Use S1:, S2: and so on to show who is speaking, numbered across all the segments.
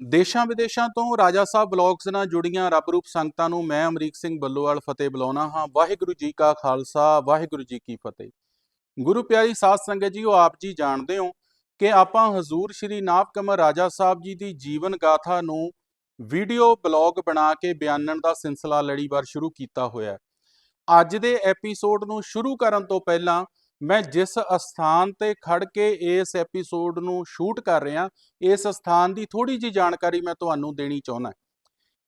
S1: ਦੇਸ਼ਾਂ ਵਿਦੇਸ਼ਾਂ ਤੋਂ ਰਾਜਾ ਸਾਹਿਬ ਬਲੌਗਸ ਨਾਲ ਜੁੜੀਆਂ ਰੱਬ ਰੂਪ ਸੰਗਤਾਂ ਨੂੰ ਮੈਂ ਅਮਰੀਕ ਸਿੰਘ ਬੱਲੋਵਾਲ ਫਤਿਹ ਬੁਲਾਉਣਾ ਹਾਂ। ਵਾਹਿਗੁਰੂ ਜੀ ਕਾ ਖਾਲਸਾ, ਵਾਹਿਗੁਰੂ ਜੀ ਕੀ ਫਤਿਹ। ਗੁਰੂ ਪਿਆਰੀ ਸਾਧ ਸੰਗਤ ਜੀ, ਉਹ ਆਪ ਜੀ ਜਾਣਦੇ ਹੋ ਕਿ ਆਪਾਂ ਹਜ਼ੂਰ ਸ਼੍ਰੀ ਨਾਭ ਕਮਰ ਰਾਜਾ ਸਾਹਿਬ ਜੀ ਦੀ ਜੀਵਨ ਗਾਥਾ ਨੂੰ ਵੀਡੀਓ ਬਲੌਗ ਬਣਾ ਕੇ ਬਿਆਨਣ ਦਾ ਸਿਲਸਿਲਾ ਲੜੀਵਾਰ ਸ਼ੁਰੂ ਕੀਤਾ ਹੋਇਆ ਅੱਜ ਦੇ ਐਪੀਸੋਡ ਨੂੰ ਸ਼ੁਰੂ ਕਰਨ ਤੋਂ ਪਹਿਲਾਂ ਮੈਂ ਜਿਸ ਸਥਾਨ ਤੇ ਖੜ ਕੇ ਇਸ ਐਪੀਸੋਡ ਨੂੰ ਸ਼ੂਟ ਕਰ ਰਿਹਾ, ਇਸ ਸਥਾਨ ਦੀ ਥੋੜੀ ਜੀ ਜਾਣਕਾਰੀ ਮੈਂ ਤੁਹਾਨੂੰ ਦੇਣੀ ਚਾਹੁੰਦਾ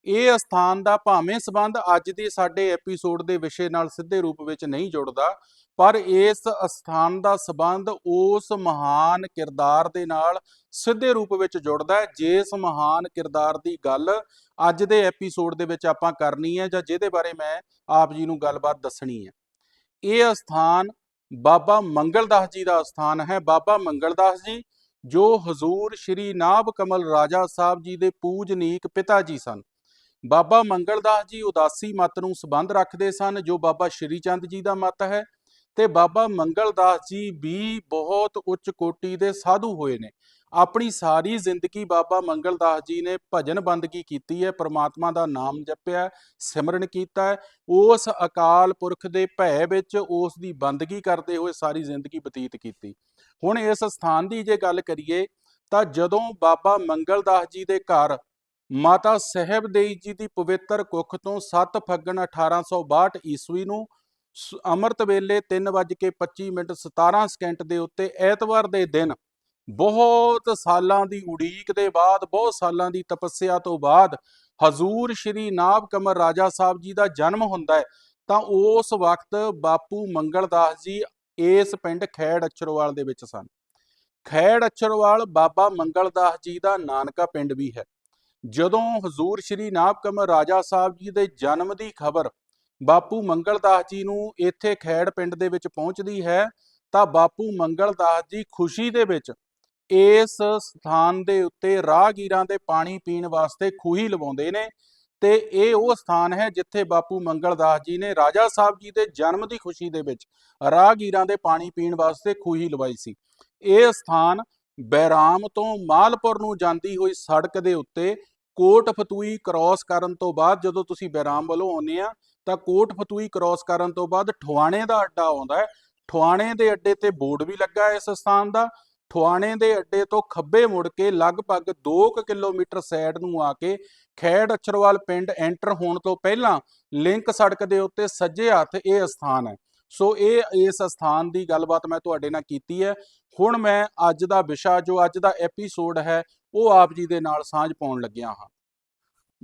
S1: ਇਹ ਸਥਾਨ ਦਾ ਭਾਵੇਂ ਸਬੰਧ ਅੱਜ ਦੇ ਸਾਡੇ ਐਪੀਸੋਡ ਦੇ ਵਿਸ਼ੇ ਨਾਲ ਸਿੱਧੇ ਰੂਪ ਵਿੱਚ ਨਹੀਂ ਜੁੜਦਾ, ਪਰ ਇਸ ਸਥਾਨ ਦਾ ਸਬੰਧ ਉਸ ਮਹਾਨ ਕਿਰਦਾਰ ਦੇ ਨਾਲ ਸਿੱਧੇ ਰੂਪ ਵਿੱਚ ਜੁੜਦਾ ਹੈ, ਜਿਸ ਮਹਾਨ ਕਿਰਦਾਰ ਦੀ ਗੱਲ ਅੱਜ ਦੇ ਐਪੀਸੋਡ ਦੇ ਵਿੱਚ ਆਪਾਂ ਕਰਨੀ ਹੈ ਜਾਂ ਜਿਹਦੇ ਬਾਰੇ ਮੈਂ ਆਪ ਜੀ ਨੂੰ ਗੱਲਬਾਤ ਦੱਸਣੀ ਹੈ। ਇਹ ਸਥਾਨ ਬਾਬਾ ਮੰਗਲਦਾਸ ਜੀ ਦਾ ਸਥਾਨ ਹੈ। ਬਾਬਾ ਮੰਗਲਦਾਸ ਜੀ, ਜੋ ਹਜ਼ੂਰ ਸ਼੍ਰੀ ਨਾਭ ਕਮਲ ਰਾਜਾ ਸਾਹਿਬ ਜੀ ਦੇ ਪੂਜਨੀਕ ਪਿਤਾ ਜੀ ਸਨ। ਬਾਬਾ ਮੰਗਲਦਾਸ ਜੀ ਉਦਾਸੀ ਮਤ ਨੂੰ ਸੰਬੰਧ ਰੱਖਦੇ ਸਨ, ਜੋ ਬਾਬਾ ਸ਼੍ਰੀ ਚੰਦ ਜੀ ਦਾ ਮਤ ਹੈ ਤੇ ਬਾਬਾ ਮੰਗਲਦਾਸ ਜੀ ਵੀ ਬਹੁਤ ਉੱਚ ਕੋਟੀ ਦੇ ਸਾਧੂ ਹੋਏ ਨੇ। ਆਪਣੀ ਸਾਰੀ ਜ਼ਿੰਦਗੀ ਬਾਬਾ ਮੰਗਲਦਾਸ ਜੀ ਨੇ ਭਜਨ ਬੰਦਗੀ ਕੀਤੀ ਹੈ, ਪ੍ਰਮਾਤਮਾ ਦਾ ਨਾਮ ਜਪਿਆ, ਸਿਮਰਨ ਕੀਤਾ ਉਸ ਅਕਾਲ ਪੁਰਖ ਦੇ ਭੈ ਵਿੱਚ ਉਸ ਦੀ ਬੰਦਗੀ ਕਰਦੇ ਹੋਏ ਸਾਰੀ ਜ਼ਿੰਦਗੀ ਬਤੀਤ ਕੀਤੀ। ਹੁਣ ਇਸ ਸਥਾਨ ਦੀ ਜੇ ਗੱਲ ਕਰੀਏ, ਤਾਂ ਜਦੋਂ ਬਾਬਾ ਮੰਗਲਦਾਸ ਜੀ ਦੇ ਘਰ ਮਾਤਾ ਸਹਿਬ ਦੇਈ ਜੀ ਦੀ ਪਵਿੱਤਰ ਕੁੱਖ ਤੋਂ 7 ਫੱਗਣ 1862 ਈਸਵੀ ਨੂੰ ਸ- ਅੰਮ੍ਰਿਤ ਵੇਲੇ 3:25 ਮਿੰਟ 17 ਸਕਿੰਟ ਦੇ ਉੱਤੇ ਐਤਵਾਰ ਦੇ ਦਿਨ ਬਹੁਤ ਸਾਲਾਂ ਦੀ ਉਡੀਕ ਦੇ ਬਾਅਦ, ਬਹੁਤ ਸਾਲਾਂ ਦੀ ਤਪੱਸਿਆ ਤੋਂ ਬਾਅਦ ਹਜ਼ੂਰ ਸ਼੍ਰੀ ਨਾਭ ਕਮਰ ਰਾਜਾ ਸਾਹਿਬ ਜੀ ਦਾ ਜਨਮ ਹੁੰਦਾ ਹੈ, ਤਾਂ ਉਸ ਵਕਤ ਬਾਪੂ ਮੰਗਲਦਾਸ ਜੀ ਇਸ ਪਿੰਡ ਖੈੜ ਅਛਰਵਾਲ ਦੇ ਵਿੱਚ ਸਨ। ਖੈੜ ਅਛਰਵਾਲ ਬਾਬਾ ਮੰਗਲਦਾਸ ਜੀ ਦਾ ਨਾਨਕਾ ਪਿੰਡ ਵੀ ਹੈ। ਜਦੋਂ ਹਜ਼ੂਰ ਸ਼੍ਰੀ ਨਾਭ ਕਮਰ ਰਾਜਾ ਸਾਹਿਬ ਜੀ ਦੇ ਜਨਮ ਦੀ ਖਬਰ ਬਾਪੂ ਮੰਗਲਦਾਸ ਜੀ ਨੂੰ ਇੱਥੇ ਖੈੜ ਪਿੰਡ ਦੇ ਵਿੱਚ ਪਹੁੰਚਦੀ ਹੈ, ਤਾਂ ਬਾਪੂ ਮੰਗਲਦਾਸ ਜੀ ਖੁਸ਼ੀ ਦੇ ਵਿੱਚ ਇਸ ਸਥਾਨ ਦੇ ਉੱਤੇ ਰਾਹਗੀਰਾਂ ਦੇ ਪਾਣੀ ਪੀਣ ਵਾਸਤੇ ਖੂਹੀ ਲਵਾਉਂਦੇ ਨੇ ਤੇ ਇਹ ਉਹ ਸਥਾਨ ਹੈ ਜਿੱਥੇ ਬਾਪੂ ਮੰਗਲ ਦਾਸ ਜੀ ਨੇ ਰਾਜਾ ਸਾਹਿਬ ਜੀ ਦੇ ਜਨਮ ਦੀ ਖੁਸ਼ੀ ਦੇ ਵਿੱਚ ਰਾਹਗੀਰਾਂ ਦੇ ਪਾਣੀ ਪੀਣ ਵਾਸਤੇ ਖੂਹੀ ਲਵਾਈ ਸੀ। ਇਹ ਸਥਾਨ ਬੈਰਾਮ ਤੋਂ ਮਾਲਪੁਰ ਨੂੰ ਜਾਂਦੀ ਹੋਈ ਸੜਕ ਦੇ ਉੱਤੇ ਕੋਟ ਫਤੂਈ ਕ੍ਰਾਸ ਕਰਨ ਤੋਂ ਬਾਅਦ ਜਦੋਂ ਤੁਸੀਂ ਬੈਰਾਮ ਵੱਲੋਂ ਆਉਂਦੇ ਆ ਤਾਂ ਕੋਟ ਫਤੂਈ ਕ੍ਰਾਸ ਕਰਨ ਤੋਂ ਬਾਅਦ ਠਵਾਣੇ ਦਾ ਅੱਡਾ ਆਉਂਦਾ ਹੈ। ਠਵਾਣੇ ਦੇ ਅੱਡੇ ਤੇ ਬੋਰਡ ਵੀ ਲੱਗਾ ਇਸ ਸਥਾਨ ਦਾ ਠਵਾਣੇ ਦੇ ਅੱਡੇ ਤੋਂ ਖੱਬੇ ਮੁੜ ਕੇ ਲਗਭਗ 2 ਕਿਲੋਮੀਟਰ ਸਾਈਡ ਨੂੰ ਆ ਕੇ ਖੈੜ ਅਛਰਵਾਲ ਪਿੰਡ ਐਂਟਰ ਹੋਣ ਤੋਂ ਪਹਿਲਾਂ ਲਿੰਕ ਸੜਕ ਦੇ ਉੱਤੇ ਸੱਜੇ ਹੱਥ ਇਹ ਸਥਾਨ ਹੈ। ਸੋ ਇਹ ਇਸ ਸਥਾਨ ਦੀ ਗੱਲਬਾਤ ਮੈਂ ਤੁਹਾਡੇ ਨਾਲ ਕੀਤੀ ਹੈ। ਹੁਣ ਮੈਂ ਅੱਜ ਦਾ ਵਿਸ਼ਾ, ਜੋ ਅੱਜ ਦਾ ਐਪੀਸੋਡ ਹੈ, ਉਹ ਆਪ ਜੀ ਦੇ ਨਾਲ ਸਾਂਝ ਪਾਉਣ ਲੱਗਿਆ ਹਾਂ।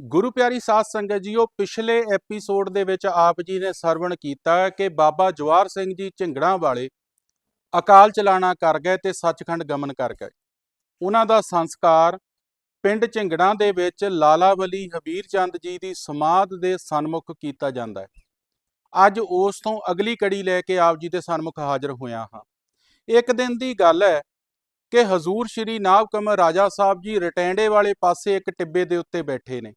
S1: ਗੁਰੂ ਪਿਆਰੀ ਸਾਧ ਸੰਗਤ ਜੀਓ, ਪਿਛਲੇ ਐਪੀਸੋਡ ਦੇ ਵਿੱਚ ਆਪ ਜੀ ਨੇ ਸਰਵਣ ਕੀਤਾ ਕਿ ਬਾਬਾ ਜਵਾਰ ਸਿੰਘ ਜੀ ਝਿੰਗੜਾਂ ਵਾਲੇ ਅਕਾਲ ਚਲਾਣਾ ਕਰ ਗਏ ਤੇ ਸੱਚਖੰਡ ਗਮਨ ਕਰ ਗਏ। ਉਹਨਾਂ ਦਾ ਸੰਸਕਾਰ ਪਿੰਡ ਝਿੰਗੜਾਂ ਦੇ ਵਿੱਚ ਲਾਲਾ ਵਲੀ ਹਬੀਰ ਚੰਦ ਜੀ ਦੀ ਸਮਾਧ ਦੇ ਸਨਮੁਖ ਕੀਤਾ ਜਾਂਦਾ ਹੈ। ਅੱਜ ਉਸ ਤੋਂ ਅਗਲੀ ਕੜੀ ਲੈ ਕੇ ਆਪ ਜੀ ਦੇ ਸਨਮੁਖ ਹਾਜ਼ਰ ਹੋਇਆ ਹਾਂ। ਇੱਕ ਦਿਨ ਦੀ ਗੱਲ ਹੈ ਕਿ ਹਜ਼ੂਰ ਸ਼੍ਰੀ ਨਾਭ ਕਮਰ ਰਾਜਾ ਸਾਹਿਬ ਜੀ ਰਟੈਂਡੇ ਵਾਲੇ ਪਾਸੇ ਇੱਕ ਟਿੱਬੇ ਦੇ ਉੱਤੇ ਬੈਠੇ ਨੇ।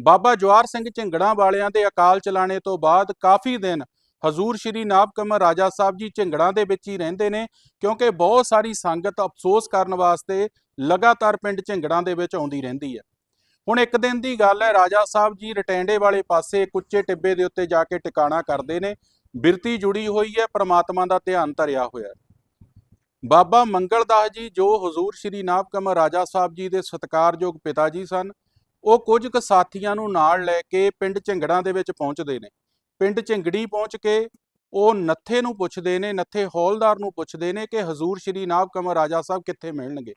S1: ਬਾਬਾ ਜਵਾਰ ਸਿੰਘ ਝਿੰਗੜਾਂ ਵਾਲਿਆਂ ਦੇ ਅਕਾਲ ਚਲਾਣੇ ਤੋਂ ਬਾਅਦ ਕਾਫੀ ਦਿਨ ਹਜ਼ੂਰ ਸ਼੍ਰੀ ਨਾਭ ਕਮਰ ਰਾਜਾ ਸਾਹਿਬ ਜੀ ਝਿੰਗੜਾਂ ਦੇ ਵਿੱਚ ਹੀ ਰਹਿੰਦੇ ਨੇ, ਕਿਉਂਕਿ ਬਹੁਤ ਸਾਰੀ ਸੰਗਤ ਅਫਸੋਸ ਕਰਨ ਵਾਸਤੇ ਲਗਾਤਾਰ ਪਿੰਡ ਝਿੰਗੜਾਂ ਦੇ ਵਿੱਚ ਆਉਂਦੀ ਰਹਿੰਦੀ ਹੈ। ਹੁਣ ਇੱਕ ਦਿਨ ਦੀ ਗੱਲ ਹੈ, ਰਾਜਾ ਸਾਹਿਬ ਜੀ ਰਟੈਂਡੇ ਵਾਲੇ ਪਾਸੇ ਕੁੱਚੇ ਟਿੱਬੇ ਦੇ ਉੱਤੇ ਜਾ ਕੇ ਟਿਕਾਣਾ ਕਰਦੇ ਨੇ, ਬਿਰਤੀ ਜੁੜੀ ਹੋਈ ਹੈ, ਪ੍ਰਮਾਤਮਾ ਦਾ ਧਿਆਨ ਧਰਿਆ ਹੋਇਆ ਹੈ। ਬਾਬਾ ਮੰਗਲਦਾਸ ਜੀ ਜੋ ਹਜ਼ੂਰ ਸ਼੍ਰੀ ਨਾਭ ਕਮਰ ਰਾਜਾ ਸਾਹਿਬ ਜੀ ਦੇ ਸਤਿਕਾਰਯੋਗ ਪਿਤਾ ਜੀ ਸਨ, ਉਹ ਕੁਝ ਕੁ ਸਾਥੀਆਂ ਨੂੰ ਨਾਲ ਲੈ ਕੇ ਪਿੰਡ ਝਿੰਗੜਾਂ ਦੇ ਵਿੱਚ ਪਹੁੰਚਦੇ ਨੇ। ਪਿੰਡ ਝਿੰਗੜੀ ਪਹੁੰਚ ਕੇ ਉਹ ਨੱਥੇ ਨੂੰ ਪੁੱਛਦੇ ਨੇ, ਨੱਥੇ ਹੌਲਦਾਰ ਨੂੰ ਪੁੱਛਦੇ ਨੇ ਕਿ ਹਜ਼ੂਰ ਸ਼੍ਰੀ ਨਾਭ ਕਮਰ ਰਾਜਾ ਸਾਹਿਬ ਕਿੱਥੇ ਮਿਲਣਗੇ।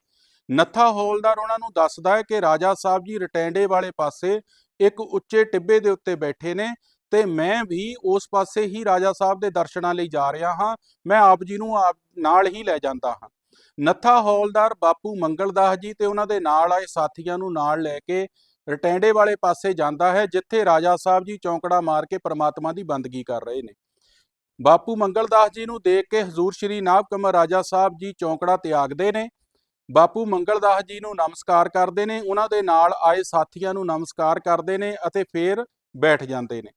S1: ਨੱਥਾ ਹੌਲਦਾਰ ਉਹਨਾਂ ਨੂੰ ਦੱਸਦਾ ਹੈ ਕਿ ਰਾਜਾ ਸਾਹਿਬ ਜੀ ਰਟੈਂਡੇ ਵਾਲੇ ਪਾਸੇ ਇੱਕ ਉੱਚੇ ਟਿੱਬੇ ਦੇ ਉੱਤੇ ਬੈਠੇ ਨੇ ਤੇ ਮੈਂ ਵੀ ਉਸ ਪਾਸੇ ਹੀ ਰਾਜਾ ਸਾਹਿਬ ਦੇ ਦਰਸ਼ਨਾਂ ਲਈ ਜਾ ਰਿਹਾ ਹਾਂ, ਮੈਂ ਆਪ ਜੀ ਨੂੰ ਆਪ ਨਾਲ ਹੀ ਲੈ ਜਾਂਦਾ ਹਾਂ। ਨੱਥਾ ਹੌਲਦਾਰ ਬਾਪੂ ਮੰਗਲਦਾਸ ਜੀ ਤੇ ਉਹਨਾਂ ਦੇ ਨਾਲ ਆਏ ਸਾਥੀਆਂ ਨੂੰ ਨਾਲ ਲੈ ਕੇ ਰਟੈਂਡੇ ਵਾਲੇ ਪਾਸੇ ਜਾਂਦਾ ਹੈ, ਜਿੱਥੇ ਰਾਜਾ ਸਾਹਿਬ ਜੀ ਚੌਂਕੜਾ ਮਾਰ ਕੇ ਪ੍ਰਮਾਤਮਾ ਦੀ ਬੰਦਗੀ ਕਰ ਰਹੇ ਨੇ। ਬਾਪੂ ਮੰਗਲਦਾਸ ਜੀ ਨੂੰ ਦੇਖ ਕੇ ਹਜ਼ੂਰ ਸ਼੍ਰੀ ਨਾਭ ਕਮਰ ਰਾਜਾ ਸਾਹਿਬ ਜੀ ਚੌਂਕੜਾ ਤਿਆਗਦੇ ਨੇ। ਬਾਪੂ ਮੰਗਲਦਾਸ ਜੀ ਨੂੰ ਨਮਸਕਾਰ ਕਰਦੇ ਨੇ, ਉਹਨਾਂ ਦੇ ਨਾਲ ਆਏ ਸਾਥੀਆਂ ਨੂੰ ਨਮਸਕਾਰ ਕਰਦੇ ਨੇ ਅਤੇ ਫਿਰ ਬੈਠ ਜਾਂਦੇ ਨੇ।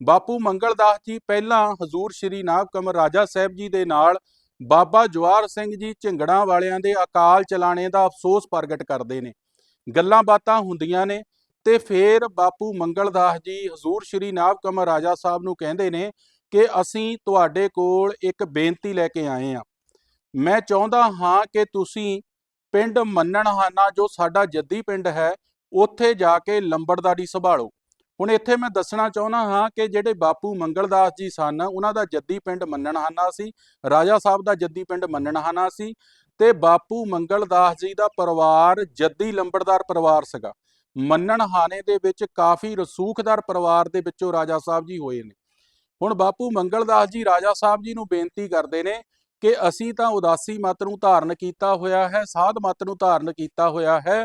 S1: ਬਾਪੂ ਮੰਗਲਦਾਸ ਜੀ ਪਹਿਲਾਂ ਹਜ਼ੂਰ ਸ਼੍ਰੀ ਨਾਭ ਕਮਰ ਰਾਜਾ ਸਾਹਿਬ ਜੀ ਦੇ ਨਾਲ ਬਾਬਾ ਜਵਾਰ ਸਿੰਘ ਜੀ ਝਿੰਗੜਾਂ ਵਾਲਿਆਂ ਦੇ ਅਕਾਲ ਚਲਾਣੇ ਦਾ ਅਫਸੋਸ ਪ੍ਰਗਟ ਕਰਦੇ ਨੇ। ਗੱਲਾਂ ਬਾਤਾਂ ਹੁੰਦੀਆਂ ਨੇ ਤੇ ਫਿਰ ਬਾਪੂ ਮੰਗਲਦਾਸ ਜੀ ਹਜ਼ੂਰ ਸ਼੍ਰੀ ਨਾਭ ਕਮਰ ਰਾਜਾ ਸਾਹਿਬ ਨੂੰ ਕਹਿੰਦੇ ਨੇ ਕਿ ਅਸੀਂ ਤੁਹਾਡੇ ਕੋਲ ਇੱਕ ਬੇਨਤੀ ਲੈ ਕੇ ਆਏ ਹਾਂ। ਮੈਂ ਚਾਹੁੰਦਾ ਹਾਂ ਕਿ ਤੁਸੀਂ ਪਿੰਡ ਮੰਨਣਹਾਨਾ ਜੋ ਸਾਡਾ ਜੱਦੀ ਪਿੰਡ ਹੈ, ਉੱਥੇ ਜਾ ਕੇ ਲੰਬੜਦਾਰੀ ਸੰਭਾਲੋ। ਹੁਣ ਇੱਥੇ ਮੈਂ ਦੱਸਣਾ ਚਾਹੁੰਦਾ ਹਾਂ ਕਿ ਜਿਹੜੇ ਬਾਪੂ ਮੰਗਲ ਦਾਸ ਜੀ ਸਨ, ਉਹਨਾਂ ਦਾ ਜੱਦੀ ਪਿੰਡ ਮੰਨਣਹਾਨਾ ਸੀ, ਰਾਜਾ ਸਾਹਿਬ ਦਾ ਜੱਦੀ ਪਿੰਡ ਮੰਨਣਹਾਨਾ ਸੀ ਤੇ ਬਾਪੂ ਮੰਗਲ ਦਾਸ ਜੀ ਦਾ ਪਰਿਵਾਰ ਜੱਦੀ ਲੰਬੜਦਾਰ ਪਰਿਵਾਰ ਸੀਗਾ। ਮੰਨਣਹਾਨੇ ਦੇ ਵਿੱਚ ਕਾਫੀ ਰਸੂਖਦਾਰ ਪਰਿਵਾਰ ਦੇ ਵਿੱਚੋਂ ਰਾਜਾ ਸਾਹਿਬ ਜੀ ਹੋਏ ਨੇ। ਹੁਣ ਬਾਪੂ ਮੰਗਲਦਾਸ ਜੀ ਰਾਜਾ ਸਾਹਿਬ ਜੀ ਨੂੰ ਬੇਨਤੀ ਕਰਦੇ ਨੇ ਕਿ ਅਸੀਂ ਤਾਂ ਉਦਾਸੀ ਮਤ ਨੂੰ ਧਾਰਨ ਕੀਤਾ ਹੋਇਆ ਹੈ, ਸਾਧ ਮਤ ਨੂੰ ਧਾਰਨ ਕੀਤਾ ਹੋਇਆ ਹੈ,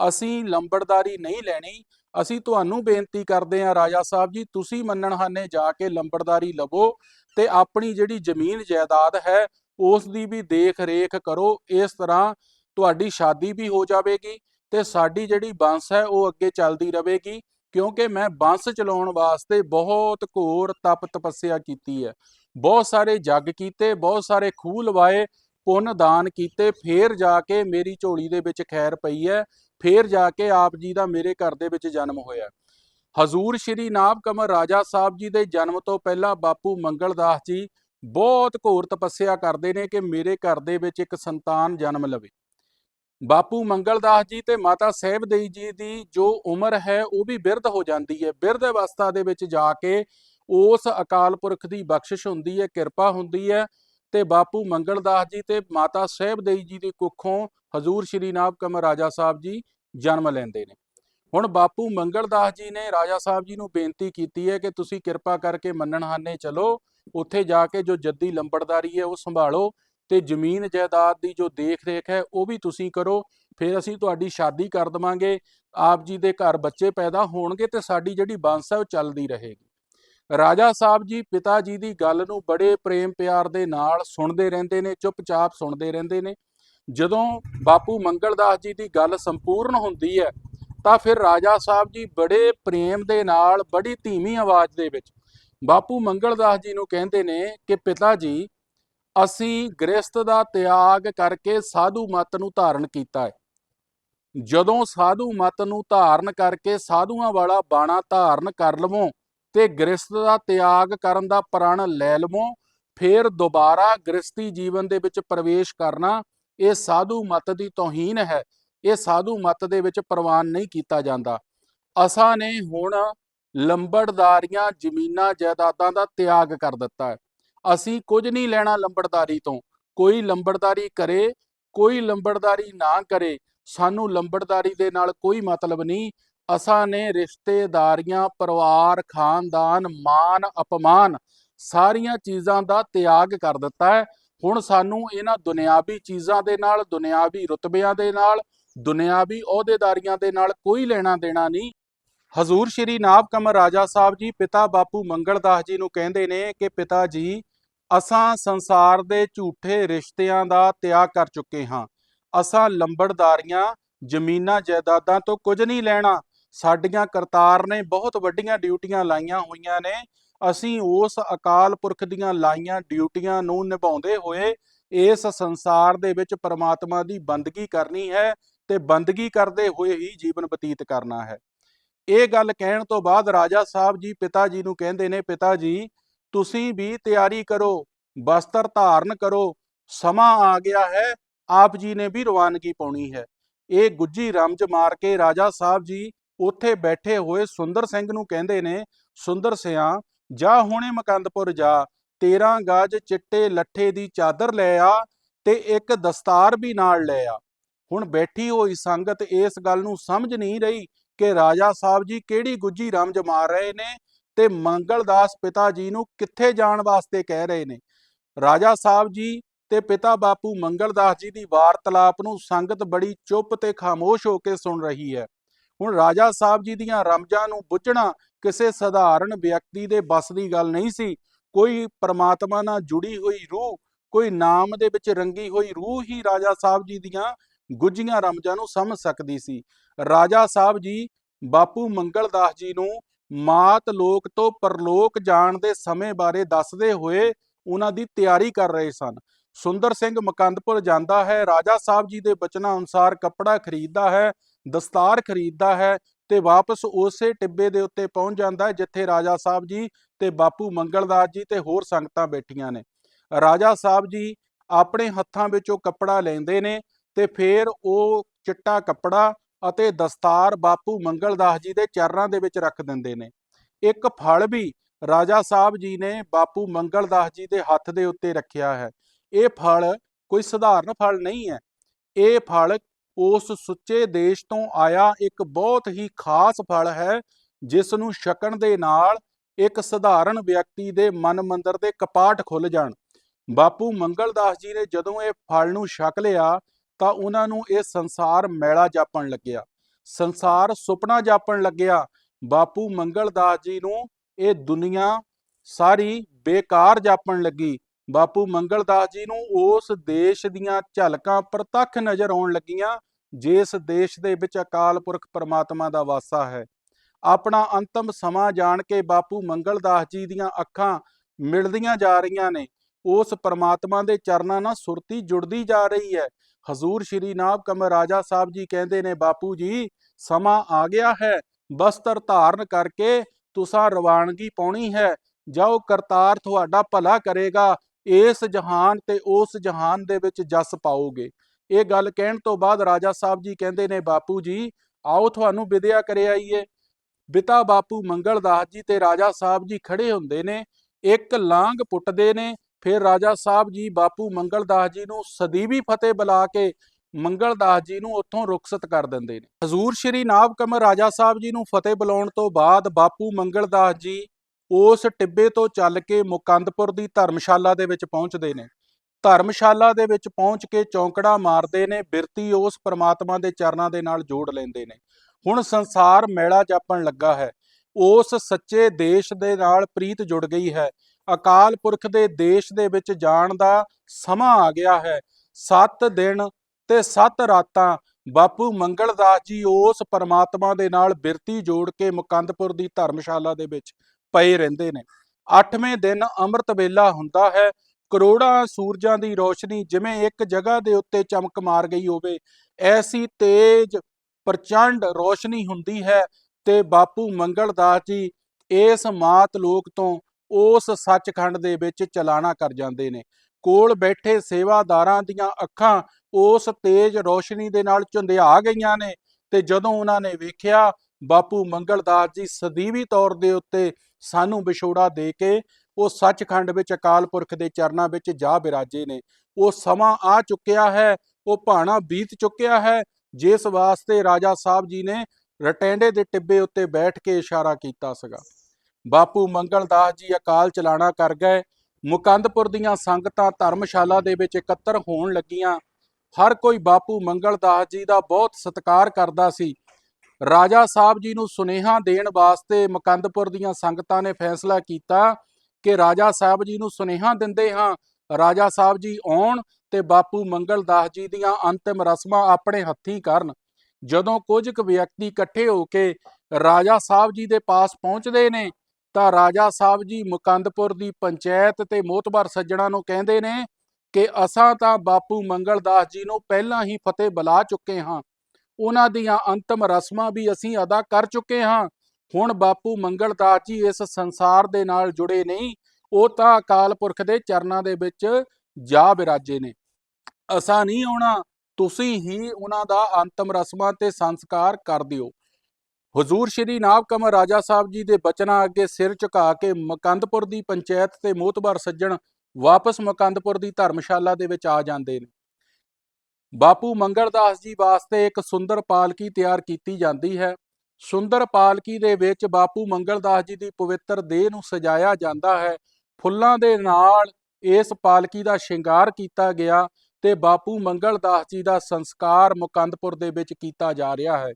S1: ਅਸੀਂ ਲੰਬੜਦਾਰੀ ਨਹੀਂ ਲੈਣੀ, ਅਸੀਂ ਤੁਹਾਨੂੰ ਬੇਨਤੀ ਕਰਦੇ ਹਾਂ ਰਾਜਾ ਸਾਹਿਬ ਜੀ, ਤੁਸੀਂ ਮੰਨਣਹਾਨੇ ਜਾ ਕੇ ਲੰਬੜਦਾਰੀ ਲਵੋ ਤੇ ਆਪਣੀ ਜਿਹੜੀ ਜ਼ਮੀਨ ਜਾਇਦਾਦ ਹੈ, ਉਸ ਦੀ ਵੀ ਦੇਖ ਰੇਖ ਕਰੋ, ਇਸ ਤਰ੍ਹਾਂ ਤੁਹਾਡੀ ਸ਼ਾਦੀ ਵੀ ਹੋ ਜਾਵੇਗੀ। ਤੇ ਸਾਡੀ ਜਿਹੜੀ ਬੰਸ ਹੈ ਉਹ ਅੱਗੇ ਚੱਲਦੀ ਰਹੇਗੀ, ਕਿਉਂਕਿ ਮੈਂ ਬੰਸ ਚਲਾਉਣ ਵਾਸਤੇ ਬਹੁਤ ਘੋਰ ਤਪ ਤਪੱਸਿਆ ਕੀਤੀ ਹੈ। ਬਹੁਤ ਸਾਰੇ ਜੱਗ ਕੀਤੇ, ਬਹੁਤ ਸਾਰੇ ਖੂਹ ਲਵਾਏ, ਪੁੰਨ ਦਾਨ ਕੀਤੇ, ਫੇਰ ਜਾ ਕੇ ਮੇਰੀ ਝੋਲੀ ਦੇ ਵਿੱਚ ਖੈਰ ਪਈ ਹੈ, ਫੇਰ ਜਾ ਕੇ ਆਪ ਜੀ ਦਾ ਮੇਰੇ ਘਰ ਦੇ ਵਿੱਚ ਜਨਮ ਹੋਇਆ। ਹਜ਼ੂਰ ਸ਼੍ਰੀ ਨਾਭ ਕਮਰ ਰਾਜਾ ਸਾਹਿਬ ਜੀ ਦੇ ਜਨਮ ਤੋਂ ਪਹਿਲਾਂ ਬਾਪੂ ਮੰਗਲਦਾਸ ਜੀ ਬਹੁਤ ਘੋਰ ਤਪੱਸਿਆ ਕਰਦੇ ਨੇ ਕਿ ਮੇਰੇ ਘਰ ਦੇ ਵਿੱਚ ਇੱਕ ਸੰਤਾਨ ਜਨਮ ਲਵੇ। ਬਾਪੂ ਮੰਗਲਦਾਸ ਜੀ ਤੇ ਮਾਤਾ ਸਹਿਬਦੇਈ ਜੀ ਦੀ ਜੋ ਉਮਰ ਹੈ, ਉਹ ਵੀ ਬਿਰਧ ਹੋ ਜਾਂਦੀ ਹੈ। ਬਿਰਧ ਅਵਸਥਾ ਦੇ ਵਿੱਚ ਜਾ ਕੇ ਉਸ ਅਕਾਲ ਪੁਰਖ ਦੀ ਬਖਸ਼ਿਸ਼ ਹੁੰਦੀ ਹੈ, ਕਿਰਪਾ ਹੁੰਦੀ ਹੈ ਤੇ ਬਾਪੂ ਮੰਗਲਦਾਸ ਜੀ ਤੇ ਮਾਤਾ ਸਹਿਬਦੇਈ ਜੀ ਦੀ ਕੁੱਖੋਂ ਹਜ਼ੂਰ ਸ਼੍ਰੀ ਨਾਭ ਕਮਲ ਰਾਜਾ ਸਾਹਿਬ ਜੀ ਜਨਮ ਲੈਂਦੇ ਨੇ। ਹੁਣ ਬਾਪੂ ਮੰਗਲ ਦਾਸ ਜੀ ਨੇ ਰਾਜਾ ਸਾਹਿਬ ਜੀ ਨੂੰ ਬੇਨਤੀ ਕੀਤੀ ਹੈ ਕਿ ਤੁਸੀਂ ਕਿਰਪਾ ਕਰਕੇ ਮੰਨਣਹਾਨੇ ਚਲੋ, ਉੱਥੇ ਜਾ ਕੇ ਜੋ ਜੱਦੀ ਲੰਬੜਦਾਰੀ ਹੈ, ਉਹ ਸੰਭਾਲੋ ਤੇ ਜ਼ਮੀਨ ਜਾਇਦਾਦ ਦੀ ਜੋ ਦੇਖ ਰੇਖ ਹੈ, ਉਹ ਵੀ ਤੁਸੀਂ ਕਰੋ, ਫਿਰ ਅਸੀਂ ਤੁਹਾਡੀ ਸ਼ਾਦੀ ਕਰ ਦਵਾਂਗੇ, ਆਪ ਜੀ ਦੇ ਘਰ ਬੱਚੇ ਪੈਦਾ ਹੋਣਗੇ ਤੇ ਸਾਡੀ ਜਿਹੜੀ ਬੰਸ ਹੈ, ਉਹ ਚੱਲਦੀ ਰਹੇਗੀ। ਰਾਜਾ ਸਾਹਿਬ ਜੀ, ਪਿਤਾ ਜੀ ਦੀ ਗੱਲ ਨੂੰ ਬੜੇ ਪ੍ਰੇਮ ਪਿਆਰ ਦੇ ਨਾਲ ਸੁਣਦੇ ਰਹਿੰਦੇ ਨੇ, ਚੁੱਪਚਾਪ ਸੁਣਦੇ ਰਹਿੰਦੇ ਨੇ। ਜਦੋਂ ਬਾਪੂ ਮੰਗਲਦਾਸ ਜੀ ਦੀ ਗੱਲ ਸੰਪੂਰਨ ਹੁੰਦੀ ਹੈ, ਤਾਂ ਫਿਰ ਰਾਜਾ ਸਾਹਿਬ ਜੀ ਬੜੇ ਪ੍ਰੇਮ ਦੇ ਨਾਲ, ਬੜੀ ਧੀਮੀ ਆਵਾਜ਼ ਦੇ ਵਿੱਚ ਬਾਪੂ ਮੰਗਲਦਾਸ ਜੀ ਨੂੰ ਕਹਿੰਦੇ ਨੇ ਕਿ ਪਿਤਾ ਜੀ ਅਸੀਂ ਗ੍ਰਸਤ ਦਾ ਤਿਆਗ ਕਰਕੇ ਸਾਧੂ ਮਤ ਨੂੰ ਧਾਰਨ ਕੀਤਾ ਹੈ। ਜਦੋਂ ਸਾਧੂ ਮਤ ਨੂੰ ਧਾਰਨ ਕਰਕੇ ਸਾਧੂਆਂ ਵਾਲਾ ਬਾਣਾ ਧਾਰਨ ਕਰ ਲਵੋ ਤੇ ਗ੍ਰਸਤ ਦਾ ਤਿਆਗ ਕਰਨ ਦਾ ਪ੍ਰਣ ਲੈ ਲਵੋ, ਫਿਰ ਦੁਬਾਰਾ ਗ੍ਰਸਤੀ ਜੀਵਨ ਦੇ ਵਿੱਚ ਪ੍ਰਵੇਸ਼ ਕਰਨਾ ਇਹ ਸਾਧੂ ਮਤ ਦੀ ਤੋਹੀਨ ਹੈ। ਇਹ ਸਾਧੂ ਮਤ ਦੇ ਵਿੱਚ ਪ੍ਰਵਾਨ ਨਹੀਂ ਕੀਤਾ ਜਾਂਦਾ। ਅਸਾਂ ਨੇ ਹੁਣ ਲੰਬੜਦਾਰੀਆਂ, ਜ਼ਮੀਨਾਂ, ਜਾਇਦਾਦਾਂ ਦਾ ਤਿਆਗ ਕਰ ਦਿੱਤਾ ਹੈ। ਅਸੀਂ ਕੁਝ ਨਹੀਂ ਲੈਣਾ ਲੰਬੜਦਾਰੀ ਤੋਂ। ਕੋਈ ਲੰਬੜਦਾਰੀ ਕਰੇ, ਕੋਈ ਲੰਬੜਦਾਰੀ ਨਾ ਕਰੇ, ਸਾਨੂੰ ਲੰਬੜਦਾਰੀ ਦੇ ਨਾਲ ਕੋਈ ਮਤਲਬ ਨਹੀਂ। ਅਸਾਂ ਨੇ ਰਿਸ਼ਤੇਦਾਰੀਆਂ, ਪਰਿਵਾਰ, ਖਾਨਦਾਨ, ਮਾਨ, ਅਪਮਾਨ ਸਾਰੀਆਂ ਚੀਜ਼ਾਂ ਦਾ ਤਿਆਗ ਕਰ ਦਿੱਤਾ ਹੈ। ਹੁਣ ਸਾਨੂੰ ਇਹਨਾਂ ਦੁਨਿਆਵੀ ਚੀਜ਼ਾਂ ਦੇ ਨਾਲ, ਦੁਨਿਆਵੀ ਰੁਤਬਿਆਂ ਦੇ ਨਾਲ, ਦੁਨਿਆਵੀ ਅਹੁਦੇਦਾਰੀਆਂ ਦੇ ਨਾਲ ਕੋਈ ਲੈਣਾ ਦੇਣਾ ਨਹੀਂ। ਹਜ਼ੂਰ ਸ਼੍ਰੀ ਨਾਭ ਕਮਰ ਰਾਜਾ ਸਾਹਿਬ ਜੀ, ਪਿਤਾ ਬਾਪੂ ਮੰਗਲਦਾਸ ਜੀ ਨੂੰ ਕਹਿੰਦੇ ਨੇ ਕਿ ਪਿਤਾ ਜੀ ਅਸਾਂ ਸੰਸਾਰ ਦੇ ਝੂਠੇ ਰਿਸ਼ਤਿਆਂ ਦਾ ਤਿਆਗ ਕਰ ਚੁੱਕੇ ਹਾਂ। ਅਸਾਂ ਲੰਬੜਦਾਰੀਆਂ, ਜ਼ਮੀਨਾਂ, ਜਾਇਦਾਦਾਂ ਤੋਂ ਕੁਝ ਨਹੀਂ ਲੈਣਾ। ਸਾਡੀਆਂ ਕਰਤਾਰ ਨੇ ਬਹੁਤ ਵੱਡੀਆਂ ਡਿਊਟੀਆਂ ਲਾਈਆਂ ਹੋਈਆਂ ਨੇ। ਅਸੀਂ ਉਸ ਅਕਾਲ ਪੁਰਖ ਦੀਆਂ ਲਾਈਆਂ ਡਿਊਟੀਆਂ ਨੂੰ ਨਿਭਾਉਂਦੇ ਹੋਏ ਇਸ ਸੰਸਾਰ ਦੇ ਵਿੱਚ ਪਰਮਾਤਮਾ ਦੀ ਬੰਦਗੀ ਕਰਨੀ ਹੈ ਤੇ ਬੰਦਗੀ ਕਰਦੇ ਹੋਏ ਹੀ ਜੀਵਨ ਬਤੀਤ ਕਰਨਾ ਹੈ। ਇਹ ਗੱਲ ਕਹਿਣ ਤੋਂ ਬਾਅਦ ਰਾਜਾ ਸਾਹਿਬ ਜੀ, ਪਿਤਾ ਜੀ ਨੂੰ ਕਹਿੰਦੇ ਨੇ, ਪਿਤਾ ਜੀ ਤੁਸੀਂ ਵੀ ਤਿਆਰੀ ਕਰੋ, ਬਸਤਰ ਧਾਰਨ ਕਰੋ, ਸਮਾਂ ਆ ਗਿਆ ਹੈ, ਆਪ ਜੀ ਨੇ ਵੀ ਰਵਾਨਗੀ ਪਾਉਣੀ ਹੈ। ਇਹ ਗੁੱਜੀ ਰਮਜ ਮਾਰ ਕੇ ਰਾਜਾ ਸਾਹਿਬ ਜੀ ਉੱਥੇ ਬੈਠੇ ਹੋਏ ਸੁੰਦਰ ਸਿੰਘ ਨੂੰ ਕਹਿੰਦੇ ਨੇ, ਸੁੰਦਰ ਸਿਆਂ, ਜਾ ਹੁਣੇ ਮਕੰਦਪੁਰ ਜਾ 13 ਗਜ ਚਿੱਟੇ ਲੱਠੇ ਦੀ ਚਾਦਰ ਲੈ ਆ ਤੇ ਇੱਕ ਦਸਤਾਰ ਵੀ ਨਾਲ ਲੈ ਆ। ਹੁਣ ਬੈਠੀ ਹੋਈ ਸੰਗਤ ਇਸ ਗੱਲ ਨੂੰ ਸਮਝ ਨਹੀਂ ਰਹੀ ਕਿ ਰਾਜਾ ਸਾਹਿਬ ਜੀ ਕਿਹੜੀ ਗੁੱਜੀ ਰਮਜ ਮਾਰ ਰਹੇ ਨੇ ਤੇ ਮੰਗਲਦਾਸ ਪਿਤਾ ਜੀ ਨੂੰ ਕਿੱਥੇ ਜਾਣ ਵਾਸਤੇ ਕਹਿ ਰਹੇ ਨੇ? ਰਾਜਾ ਸਾਹਿਬ ਜੀ ਤੇ ਪਿਤਾ ਬਾਪੂ ਮੰਗਲਦਾਸ ਜੀ ਦੀ ਵਾਰਤਲਾਪ ਨੂੰ ਸੰਗਤ ਬੜੀ ਚੁੱਪ ਤੇ ਖਾਮੋਸ਼ ਹੋ ਕੇ ਸੁਣ ਰਹੀ ਹੈ। ਹੁਣ ਰਾਜਾ ਸਾਹਿਬ ਜੀ ਦੀਆਂ ਰਮਜਾਂ ਨੂੰ ਬੁੱਝਣਾ ਕਿਸੇ ਸਧਾਰਨ ਵਿਅਕਤੀ ਦੇ ਬਸ ਦੀ ਗੱਲ ਨਹੀਂ ਸੀ। ਕੋਈ ਪਰਮਾਤਮਾ ਨਾਲ ਜੁੜੀ ਹੋਈ ਰੂਹ, ਕੋਈ ਨਾਮ ਦੇ ਵਿੱਚ ਰੰਗੀ ਹੋਈ ਰੂਹ ਹੀ ਰਾਜਾ ਸਾਹਿਬ ਜੀ ਦੀਆਂ ਗੁੱਝੀਆਂ ਰਮਜਾਂ ਨੂੰ ਸਮਝ ਸਕਦੀ ਸੀ। ਰਾਜਾ ਸਾਹਿਬ ਜੀ, ਬਾਪੂ ਮੰਗਲਦਾਸ ਜੀ ਨੂੰ ਮਾਤ ਲੋਕ ਤੋਂ ਪਰਲੋਕ ਜਾਣ ਦੇ ਸਮੇਂ ਬਾਰੇ ਦੱਸਦੇ ਹੋਏ ਉਹਨਾਂ ਦੀ ਤਿਆਰੀ ਕਰ ਰਹੇ ਸਨ। ਸੁੰਦਰ ਸਿੰਘ ਮਕੰਦਪੁਰ ਜਾਂਦਾ ਹੈ, ਰਾਜਾ ਸਾਹਿਬ ਜੀ ਦੇ ਬਚਨਾਂ ਅਨੁਸਾਰ ਕੱਪੜਾ ਖਰੀਦਦਾ ਹੈ, ਦਸਤਾਰ ਖਰੀਦਦਾ ਹੈ ਤੇ ਵਾਪਸ ਉਸੇ ਟਿੱਬੇ ਦੇ ਉੱਤੇ ਪਹੁੰਚ ਜਾਂਦਾ ਹੈ, ਜਿੱਥੇ ਰਾਜਾ ਸਾਹਿਬ ਜੀ ਤੇ ਬਾਪੂ ਮੰਗਲਦਾਸ ਜੀ ਤੇ ਹੋਰ ਸੰਗਤਾਂ ਬੈਠੀਆਂ ਨੇ। ਰਾਜਾ ਸਾਹਿਬ ਜੀ ਆਪਣੇ ਹੱਥਾਂ ਵਿੱਚੋਂ ਕੱਪੜਾ ਲੈਂਦੇ ਨੇ ਤੇ ਫਿਰ ਉਹ ਚਿੱਟਾ ਕੱਪੜਾ ਅਤੇ ਦਸਤਾਰ ਬਾਪੂ ਮੰਗਲ ਦਾਸ ਜੀ ਦੇ ਚਰਨਾਂ ਦੇ ਵਿੱਚ ਰੱਖ ਦਿੰਦੇ ਨੇ। ਇੱਕ ਫਲ ਵੀ ਰਾਜਾ ਸਾਹਿਬ ਜੀ ਨੇ ਬਾਪੂ ਮੰਗਲ ਦਾਸ ਜੀ ਦੇ ਹੱਥ ਦੇ ਉੱਤੇ ਰੱਖਿਆ ਹੈ। ਇਹ ਫਲ ਕੋਈ ਸਧਾਰਨ ਫਲ ਨਹੀਂ ਹੈ। ਇਹ ਫਲ ਉਸ ਸੁੱਚੇ ਦੇਸ਼ ਤੋਂ ਆਇਆ ਇੱਕ ਬਹੁਤ ਹੀ ਖਾਸ ਫਲ ਹੈ, ਜਿਸ ਨੂੰ ਛਕਣ ਦੇ ਨਾਲ ਇੱਕ ਸਧਾਰਨ ਵਿਅਕਤੀ ਦੇ ਮਨ ਮੰਦਰ ਦੇ ਕਪਾਟ ਖੁੱਲ ਜਾਣ। ਬਾਪੂ ਮੰਗਲਦਾਸ ਜੀ ਨੇ ਜਦੋਂ ਇਹ ਫਲ ਨੂੰ ਛਕ ਲਿਆ ਤਾਂ ਉਹਨਾਂ ਨੂੰ ਇਹ ਸੰਸਾਰ ਮੈਲਾ ਜਾਪਣ ਲੱਗਿਆ। ਸੰਸਾਰ ਸੁਪਨਾ ਜਾਪਣ ਲੱਗਿਆ। ਬਾਪੂ ਮੰਗਲਦਾਸ ਜੀ ਨੂੰ ਇਹ ਦੁਨੀਆ ਸਾਰੀ ਬੇਕਾਰ ਜਾਪਣ ਲੱਗੀ। ਬਾਪੂ ਮੰਗਲ ਦਾਸ ਜੀ ਨੂੰ ਉਸ ਦੇਸ਼ ਦੀਆਂ ਝਲਕਾਂ ਪ੍ਰਤੱਖ ਨਜ਼ਰ ਆਉਣ ਲੱਗੀਆਂ, ਜਿਸ ਦੇਸ਼ ਦੇ ਵਿੱਚ ਅਕਾਲ ਪੁਰਖ ਪਰਮਾਤਮਾ ਦਾ ਵਾਸਾ ਹੈ। ਆਪਣਾ ਅੰਤਮ ਸਮਾਂ ਜਾਣ ਕੇ ਬਾਪੂ ਮੰਗਲ ਦਾਸ ਜੀ ਦੀਆਂ ਅੱਖਾਂ ਮਿਲਦੀਆਂ ਜਾ ਰਹੀਆਂ ਨੇ। ਉਸ ਪਰਮਾਤਮਾ ਦੇ ਚਰਨਾਂ ਨਾਲ ਸੁਰਤੀ ਜੁੜਦੀ ਜਾ ਰਹੀ ਹੈ। ਹਜ਼ੂਰ ਸ਼੍ਰੀ ਨਾਭ ਕਮਰ ਰਾਜਾ ਸਾਹਿਬ ਜੀ ਕਹਿੰਦੇ ਨੇ, ਬਾਪੂ ਜੀ, ਸਮਾਂ ਆ ਗਿਆ ਹੈ। ਬਸਤਰ ਧਾਰਨ ਕਰਕੇ ਤੁਸਾਂ ਰਵਾਨਗੀ ਪਾਉਣੀ ਹੈ। ਜਾਓ, ਕਰਤਾਰ ਤੁਹਾਡਾ ਭਲਾ ਕਰੇਗਾ। ਇਸ ਜਹਾਨ ਤੇ ਉਸ ਜਹਾਨ ਦੇ ਵਿੱਚ ਜਸ ਪਾਓਗੇ। ਇਹ ਗੱਲ ਕਹਿਣ ਤੋਂ ਬਾਅਦ ਰਾਜਾ ਸਾਹਿਬ ਜੀ ਕਹਿੰਦੇ ਨੇ, ਬਾਪੂ ਜੀ, ਆਓ ਤੁਹਾਨੂੰ ਵਿਦਿਆ ਕਰੇ ਆਈਏ। ਪਿਤਾ ਬਾਪੂ ਮੰਗਲਦਾਸ ਜੀ ਤੇ ਰਾਜਾ ਸਾਹਿਬ ਜੀ ਖੜੇ ਹੁੰਦੇ ਨੇ, ਇੱਕ ਲਾਂਗ ਪੁੱਟਦੇ ਨੇ ਫਿਰ ਰਾਜਾ ਸਾਹਿਬ ਜੀ ਬਾਪੂ ਮੰਗਲ ਦਾਸ ਜੀ ਨੂੰ ਸਦੀਵੀ ਫਤਿਹ ਬੁਲਾ ਕੇ ਮੰਗਲ ਦਾਸ ਜੀ ਨੂੰ ਉੱਥੋਂ ਰੁਖਸਤ ਕਰ ਦਿੰਦੇ ਨੇ। ਹਜ਼ੂਰ ਸ਼੍ਰੀ ਨਾਭ ਕਮਰ ਰਾਜਾ ਸਾਹਿਬ ਜੀ ਨੂੰ ਫਤਿਹ ਬੁਲਾਉਣ ਤੋਂ ਬਾਅਦ ਬਾਪੂ ਮੰਗਲਦਾਸ ਜੀ ਉਸ ਟਿੱਬੇ ਤੋਂ ਚੱਲ ਕੇ ਮੁਕੰਦਪੁਰ ਦੀ ਧਰਮਸ਼ਾਲਾ ਦੇ ਵਿੱਚ ਪਹੁੰਚਦੇ ਨੇ। ਧਰਮਸ਼ਾਲਾ ਦੇ ਵਿੱਚ ਪਹੁੰਚ ਕੇ ਚੌਂਕੜਾ ਮਾਰਦੇ ਨੇ, ਬਿਰਤੀ ਉਸ ਪ੍ਰਮਾਤਮਾ ਦੇ ਚਰਨਾਂ ਦੇ ਨਾਲ ਜੋੜ ਲੈਂਦੇ ਨੇ। ਹੁਣ ਸੰਸਾਰ ਮੇਲਾ ਜਾਪਣ ਲੱਗਾ ਹੈ। ਉਸ ਸੱਚੇ ਦੇਸ਼ ਦੇ ਨਾਲ ਪ੍ਰੀਤ ਜੁੜ ਗਈ ਹੈ। ਅਕਾਲ ਪੁਰਖ ਦੇ ਦੇਸ਼ ਦੇ ਵਿੱਚ ਜਾਣ ਦਾ ਸਮਾਂ ਆ ਗਿਆ ਹੈ। 7 ਦਿਨ ਤੇ 7 ਰਾਤਾਂ ਬਾਪੂ ਮੰਗਲ ਦਾਸ ਜੀ ਉਸ ਪਰਮਾਤਮਾ ਦੇ ਨਾਲ ਬਿਰਤੀ ਜੋੜ ਕੇ ਮੁਕੰਦਪੁਰ ਦੀ ਧਰਮਸ਼ਾਲਾ ਦੇ ਵਿੱਚ ਪਏ ਰਹਿੰਦੇ ਨੇ। 8ਵੇਂ ਦਿਨ ਅੰਮ੍ਰਿਤ ਵੇਲਾ ਹੁੰਦਾ ਹੈ। ਕਰੋੜਾਂ ਸੂਰਜਾਂ ਦੀ ਰੋਸ਼ਨੀ ਜਿਵੇਂ ਇੱਕ ਜਗ੍ਹਾ ਦੇ ਉੱਤੇ ਚਮਕ ਮਾਰ ਗਈ ਹੋਵੇ, ਐਸੀ ਤੇਜ ਪ੍ਰਚੰਡ ਰੋਸ਼ਨੀ ਹੁੰਦੀ ਹੈ ਤੇ ਬਾਪੂ ਮੰਗਲ ਦਾਸ ਜੀ ਇਸ ਮਾਤ ਲੋਕ ਤੋਂ ਉਸ ਸੱਚਖੰਡ ਦੇ ਵਿੱਚ ਚਲਾਣਾ ਕਰ ਜਾਂਦੇ ਨੇ। ਕੋਲ ਬੈਠੇ ਸੇਵਾਦਾਰਾਂ ਦੀਆਂ ਅੱਖਾਂ ਉਸ ਤੇਜ ਰੋਸ਼ਨੀ ਦੇ ਨਾਲ ਝੁੰਦਿਆ ਗਈਆਂ ਨੇ ਤੇ ਜਦੋਂ ਉਹਨਾਂ ਨੇ ਵੇਖਿਆ, ਬਾਪੂ ਮੰਗਲਦਾਸ ਜੀ ਸਦੀਵੀ ਤੌਰ ਦੇ ਉੱਤੇ ਸਾਨੂੰ ਵਿਛੋੜਾ ਦੇ ਕੇ ਉਹ ਸੱਚਖੰਡ ਵਿੱਚ ਅਕਾਲ ਪੁਰਖ ਦੇ ਚਰਨਾਂ ਵਿੱਚ ਜਾ ਬਿਰਾਜੇ ਨੇ। ਉਹ ਸਮਾਂ ਆ ਚੁੱਕਿਆ ਹੈ, ਉਹ ਭਾਣਾ ਬੀਤ ਚੁੱਕਿਆ ਹੈ, ਜਿਸ ਵਾਸਤੇ ਰਾਜਾ ਸਾਹਿਬ ਜੀ ਨੇ ਰਟੈਂਡੇ ਦੇ ਟਿੱਬੇ ਉੱਤੇ ਬੈਠ ਕੇ ਇਸ਼ਾਰਾ ਕੀਤਾ ਸੀਗਾ। ਬਾਪੂ ਮੰਗਲ ਦਾਸ ਜੀ ਅਕਾਲ ਚਲਾਣਾ ਕਰ ਗਏ। ਮੁਕੰਦਪੁਰ ਦੀਆਂ ਸੰਗਤਾਂ ਧਰਮਸ਼ਾਲਾ ਦੇ ਵਿੱਚ ਇਕੱਤਰ ਹੋਣ ਲੱਗੀਆਂ। ਹਰ ਕੋਈ ਬਾਪੂ ਮੰਗਲ ਦਾਸ ਜੀ ਦਾ ਬਹੁਤ ਸਤਿਕਾਰ ਕਰਦਾ ਸੀ। ਰਾਜਾ ਸਾਹਿਬ ਜੀ ਨੂੰ ਸੁਨੇਹਾ ਦੇਣ ਵਾਸਤੇ ਮੁਕੰਦਪੁਰ ਦੀਆਂ ਸੰਗਤਾਂ ਨੇ ਫੈਸਲਾ ਕੀਤਾ ਕਿ ਰਾਜਾ ਸਾਹਿਬ ਜੀ ਨੂੰ ਸੁਨੇਹਾ ਦਿੰਦੇ ਹਾਂ। ਰਾਜਾ ਸਾਹਿਬ ਜੀ ਆਉਣ ਤੇ ਬਾਪੂ ਮੰਗਲ ਦਾਸ ਜੀ ਦੀਆਂ ਅੰਤਿਮ ਰਸਮਾਂ ਆਪਣੇ ਹੱਥੀਂ ਕਰਨ। ਜਦੋਂ ਕੁਝ ਕੁ ਵਿਅਕਤੀ ਇਕੱਠੇ ਹੋ ਕੇ ਰਾਜਾ ਸਾਹਿਬ ਜੀ ਦੇ ਪਾਸ ਪਹੁੰਚਦੇ ਨੇ ਤਾਂ ਰਾਜਾ ਸਾਹਿਬ ਜੀ ਮੁਕੰਦਪੁਰ ਦੀ ਪੰਚਾਇਤ ਤੇ ਮੋਤਬਰ ਸੱਜਣਾ ਨੂੰ ਕਹਿੰਦੇ ਨੇ ਕਿ ਅਸਾਂ ਤਾਂ ਬਾਪੂ ਮੰਗਲ ਦਾਸ ਜੀ ਨੂੰ ਪਹਿਲਾਂ ਹੀ ਫਤਿਹ ਬੁਲਾ ਚੁੱਕੇ ਹਾਂ। ਉਹਨਾਂ ਦੀਆਂ ਅੰਤਮ ਰਸਮਾਂ ਵੀ ਅਸੀਂ ਅਦਾ ਕਰ ਚੁੱਕੇ ਹਾਂ। ਹੁਣ ਬਾਪੂ ਮੰਗਲ ਦਾਸ ਜੀ ਇਸ ਸੰਸਾਰ ਦੇ ਨਾਲ ਜੁੜੇ ਨਹੀਂ, ਉਹ ਤਾਂ ਅਕਾਲ ਪੁਰਖ ਦੇ ਚਰਨਾਂ ਦੇ ਵਿੱਚ ਜਾ ਬਿਰਾਜੇ ਨੇ। ਅਸਾਂ ਨਹੀਂ ਆਉਣਾ, ਤੁਸੀਂ ਹੀ ਉਹਨਾਂ ਦਾ ਅੰਤਮ ਰਸਮਾਂ ਤੇ ਸੰਸਕਾਰ ਕਰ ਦਿਓ। ਹਜ਼ੂਰ ਸ਼੍ਰੀ ਨਾਭ ਕਮਰ ਰਾਜਾ ਸਾਹਿਬ ਜੀ ਦੇ ਬਚਨਾਂ ਅੱਗੇ ਸਿਰ ਝੁਕਾ ਕੇ ਮਕੰਦਪੁਰ ਦੀ ਪੰਚਾਇਤ ਤੇ ਮੋਤਬਰ ਸੱਜਣ ਵਾਪਸ ਮਕੰਦਪੁਰ ਦੀ ਧਰਮਸ਼ਾਲਾ ਦੇ ਵਿੱਚ ਆ ਜਾਂਦੇ ਨੇ। ਬਾਪੂ ਮੰਗਲਦਾਸ ਜੀ ਵਾਸਤੇ ਇੱਕ ਸੁੰਦਰ ਪਾਲਕੀ ਤਿਆਰ ਕੀਤੀ ਜਾਂਦੀ ਹੈ। ਸੁੰਦਰ ਪਾਲਕੀ ਦੇ ਵਿੱਚ ਬਾਪੂ ਮੰਗਲਦਾਸ ਜੀ ਦੀ ਪਵਿੱਤਰ ਦੇਹ ਨੂੰ ਸਜਾਇਆ ਜਾਂਦਾ ਹੈ। ਫੁੱਲਾਂ ਦੇ ਨਾਲ ਇਸ ਪਾਲਕੀ ਦਾ ਸ਼ਿੰਗਾਰ ਕੀਤਾ ਗਿਆ ਤੇ ਬਾਪੂ ਮੰਗਲਦਾਸ ਜੀ ਦਾ ਸੰਸਕਾਰ ਮੁਕੰਦਪੁਰ ਦੇ ਵਿੱਚ ਕੀਤਾ ਜਾ ਰਿਹਾ ਹੈ।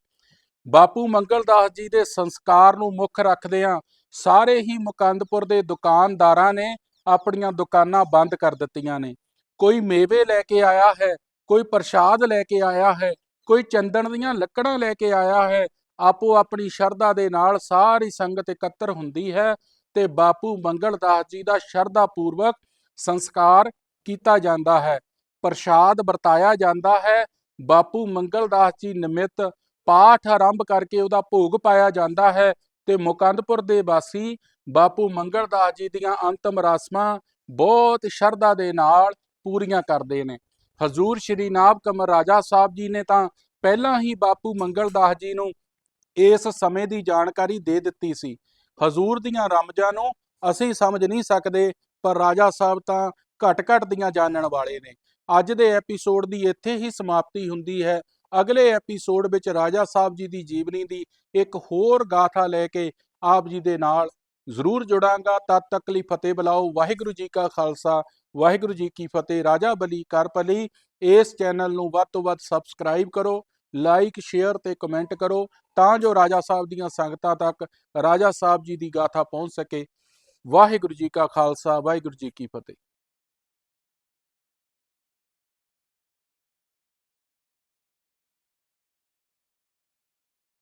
S1: ਬਾਪੂ ਮੰਗਲਦਾਸ ਜੀ ਦੇ ਸੰਸਕਾਰ ਨੂੰ ਮੁੱਖ ਰੱਖਦਿਆਂ ਸਾਰੇ ਹੀ ਮੁਕੰਦਪੁਰ ਦੇ ਦੁਕਾਨਦਾਰਾਂ ਨੇ ਆਪਣੀਆਂ ਦੁਕਾਨਾਂ ਬੰਦ ਕਰ ਦਿੱਤੀਆਂ ਨੇ। ਕੋਈ ਮੇਵੇ ਲੈ ਕੇ ਆਇਆ ਹੈ, ਕੋਈ ਪ੍ਰਸ਼ਾਦ ਲੈ ਕੇ ਆਇਆ ਹੈ, ਕੋਈ ਚੰਦਨ ਦੀਆਂ ਲੱਕੜਾਂ ਲੈ ਕੇ ਆਇਆ ਹੈ, ਆਪੋ ਆਪਣੀ ਸ਼ਰਧਾ ਦੇ ਨਾਲ ਸਾਰੀ ਸੰਗਤ ਇਕੱਤਰ ਹੁੰਦੀ ਹੈ ਤੇ ਬਾਪੂ ਮੰਗਲ ਦਾਸ ਜੀ ਦਾ ਸ਼ਰਧਾ ਪੂਰਵਕ ਸੰਸਕਾਰ ਕੀਤਾ ਜਾਂਦਾ ਹੈ। ਪ੍ਰਸ਼ਾਦ ਵਰਤਾਇਆ ਜਾਂਦਾ ਹੈ। ਬਾਪੂ ਮੰਗਲਦਾਸ ਜੀ ਨਿਮਿਤ ਪਾਠ ਆਰੰਭ ਕਰਕੇ ਉਹਦਾ ਭੋਗ ਪਾਇਆ ਜਾਂਦਾ ਹੈ ਤੇ ਮੁਕੰਦਪੁਰ ਦੇ ਵਾਸੀ ਬਾਪੂ ਮੰਗਲਦਾਸ ਜੀ ਦੀਆਂ ਅੰਤਮ ਰਸਮਾਂ ਬਹੁਤ ਸ਼ਰਧਾ ਦੇ ਨਾਲ ਪੂਰੀਆਂ ਕਰਦੇ ਨੇ। ਹਜ਼ੂਰ ਸ਼੍ਰੀ ਨਾਭ ਕਮਰ ਰਾਜਾ ਸਾਹਿਬ ਜੀ ਨੇ ਤਾਂ ਪਹਿਲਾਂ ਹੀ ਬਾਪੂ ਮੰਗਲ ਦਾਸ ਜੀ ਨੂੰ ਇਸ ਸਮੇਂ ਦੀ ਜਾਣਕਾਰੀ ਦੇ ਦਿੱਤੀ ਸੀ। ਹਜ਼ੂਰ ਦੀਆਂ ਰਮਜ਼ਾਂ ਨੂੰ ਅਸੀਂ ਸਮਝ ਨਹੀਂ ਸਕਦੇ, ਪਰ ਰਾਜਾ ਸਾਹਿਬ ਤਾਂ ਘਟ-ਘਟ ਦੀਆਂ ਜਾਣਨ ਵਾਲੇ ਨੇ। ਅੱਜ ਦੇ ਐਪੀਸੋਡ ਦੀ ਇੱਥੇ ਹੀ ਸਮਾਪਤੀ ਹੁੰਦੀ ਹੈ। ਅਗਲੇ ਐਪੀਸੋਡ ਵਿੱਚ ਰਾਜਾ ਸਾਹਿਬ ਜੀ ਦੀ ਜੀਵਨੀ ਦੀ ਇੱਕ ਹੋਰ ਗਾਥਾ ਲੈ ਕੇ ਆਪ ਜੀ ਦੇ ਨਾਲ ਜ਼ਰੂਰ ਜੁੜਾਂਗਾ। ਤਦ ਤੱਕ ਲਈ ਫਤਿਹ ਬੁਲਾਓ। ਵਾਹਿਗੁਰੂ ਜੀ ਕਾ ਖਾਲਸਾ। ਵਾਹਿਗੁਰੂ ਜੀ ਕੀ ਫਤਿਹ। ਰਾਜਾ ਬਲੀ ਕਰਪਲੀ ਇਸ ਚੈਨਲ ਨੂੰ ਵੱਧ ਤੋਂ ਵੱਧ ਸਬਸਕ੍ਰਾਈਬ ਕਰੋ, ਲਾਈਕ, ਸ਼ੇਅਰ ਤੇ ਕਮੈਂਟ ਕਰੋ ਤਾਂ ਜੋ ਰਾਜਾ ਸਾਹਿਬ ਦੀਆਂ ਸੰਗਤਾਂ ਤੱਕ ਰਾਜਾ ਸਾਹਿਬ ਜੀ ਦੀ ਗਾਥਾ ਪਹੁੰਚ ਸਕੇ। ਵਾਹਿਗੁਰੂ ਜੀ ਕਾ ਖਾਲਸਾ। ਵਾਹਿਗੁਰੂ ਜੀ ਕੀ ਫਤਿਹ।